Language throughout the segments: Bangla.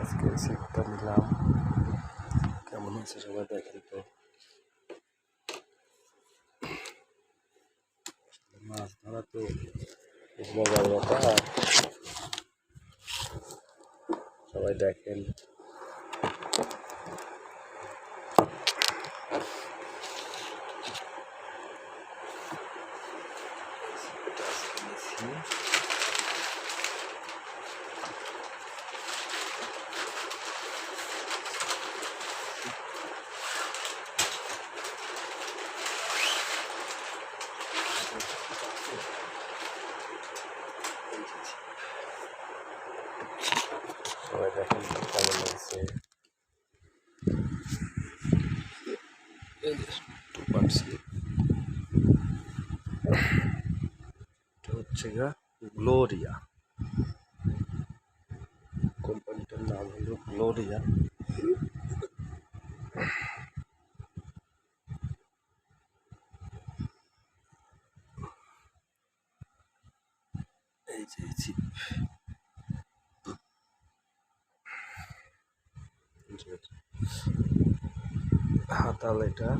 আজকে সিটটা নিলাম। কেমন হয়েছে সবাই দেখেন তো। মাছ ধরা তো মজার ব্যাপার সবাই দেখেন। সবাই দেখেন কেমন লাগছে। টু পাচ্ছি এটা হচ্ছে গা গ্লোরিয়া। কোম্পানিটার নাম হলো গ্লোরিয়া। যে হাতাল এটা।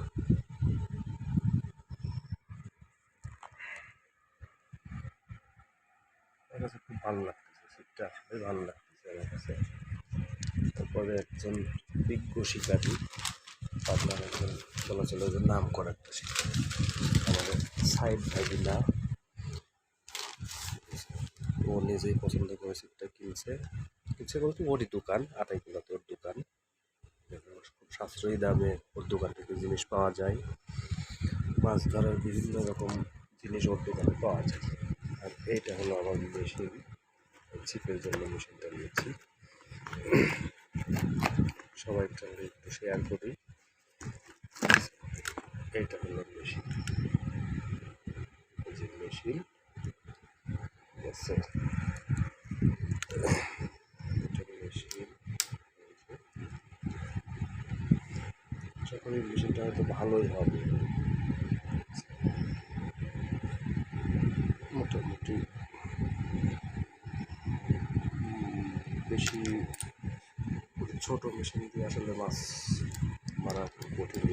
খুব ভালো লাগতেছে ছিপটা আসলে ভালো লাগতেছে আমার কাছে। তারপরে একজন বিজ্ঞ শিকারী আপনার একজন চলাচলের নাম করা একটা শিকারী আমাদের সাইড ভাগিনা ও নিজেই পছন্দ করে ছিপটা কিনছে। কিনছে বলতে ওরই দোকান আটাইকুলাতে ওর দোকান। খুব সাশ্রয়ী দামে ওর দোকান থেকে জিনিস পাওয়া যায়। মাছ ধরার বিভিন্ন রকম জিনিস ওর দোকানে পাওয়া যায়। আর এইটা হলো আমার মেশিন ছিপের জন্য মেশিনটা নিয়েছি। সবাই সঙ্গে একটু শেয়ার করি। এইটা হলো মেশিন। যে মেশিন। আছে। মেশিনটা হয়তো ভালোই হবে। মোটামুটি বেশি ছোট মেশিন দিয়ে আসলে মাছ মারা কঠিন।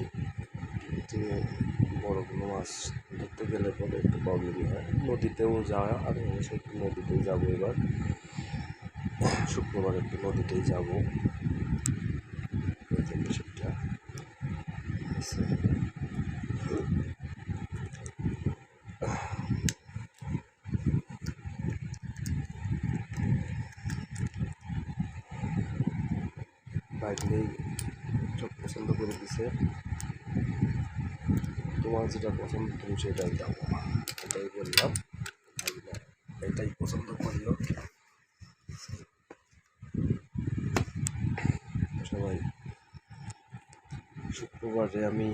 বড় কোনো মাছ ধরতে গেলে পরে একটু প্রবলেমই হয়। নদীতেও যাওয়া আমি অবশ্যই একটু নদীতেই যাব এবার। শুক্রবার একটু নদীতেই যাব। মেশিনটা বাইক নেই চোখ পছন্দ করে দিছে। তোমার যেটা পছন্দ, তুমি সেটাই দাও। এটাই বললাম। এটাই পছন্দ করল সবাই, শুক্রবারে আমি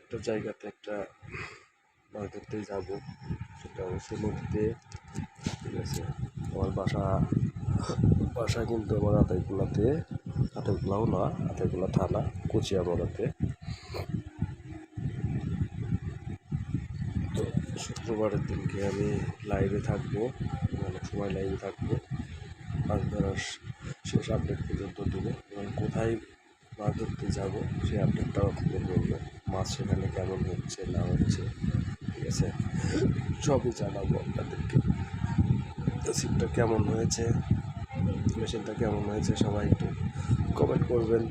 একটা জায়গাতে একটা মাছ ধরতে যাব। সেটা অবশ্যই নদীতে। ঠিক আছে? আমার বাসা বাসা কিন্তু আমার আতাইকুলাতে, আতাইকুলাও না, আতাইকুলা থানা কুচিয়া কুচিয়ামরাতে তো শুক্রবারের দিনকে আমি লাইভে থাকব অনেক সময় লাইভে থাকব। মাছ ধরার শেষ আপডেট পর্যন্ত দেবো এবং কোথায় মাছ ধরতে যাব সেই আপডেটটাও আপনাদের বলব মাছ সেখানে কেমন হচ্ছে, না হচ্ছে, ঠিক আছে? সবই জানাব আপনাদেরকে। সিটটা কেমন হয়েছে? মেশিনটা কেমন হয়েছে? সবাই একটু কমেন্ট করবেন।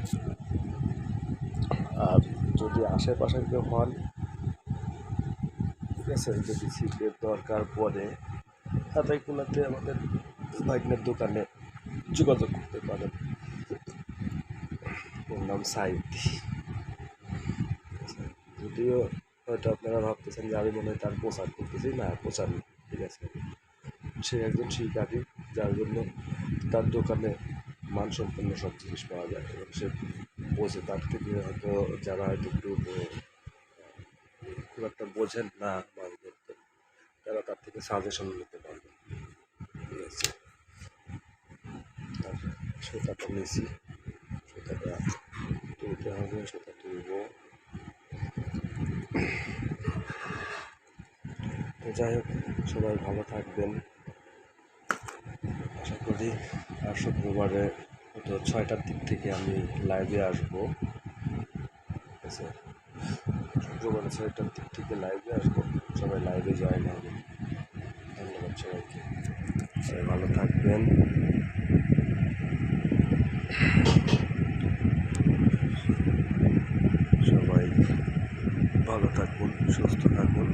আর যদি আশেপাশে কেউ হন আছে যদি সিটের দরকার পড়ে হাতাইকুলাতে আমাদের বাইকের দোকানে যোগাযোগ করতে পারেন। ওর নাম সাইদ। যদিও হয়তো আপনারা ভাবতেছেন যে আমি মনে হয় তার প্রচার করতেছি, না, প্রচার ঠিক আছে। সে একজন শিকারী যার জন্য তার দোকানে মানসম্পন্ন সব জিনিস পাওয়া যায় এবং সে বোঝে, তার থেকে হয়তো যারা হয়তো একটু খুব একটা বোঝেন না তারা থেকে সাজেশন নিতে পারবে ঠিক আছে আর সেটাটা নিয়েছি। সেটাটা তুলতে হবে, সেটা তুলবো। তো যাই হোক, সবাই ভালো থাকবেন। আশা করি আর শুক্রবারে হয়তো ছয়টার দিক থেকে আমি লাইভে আসব। ঠিক আছে? শুক্রবারে ছয়টার দিক থেকে লাইভে আসব। সবাই লাইভে জয়েন হবে ধন্যবাদ কি। সবাই ভালো থাকবেন। সবাই ভালো থাকুন সুস্থ থাকুন।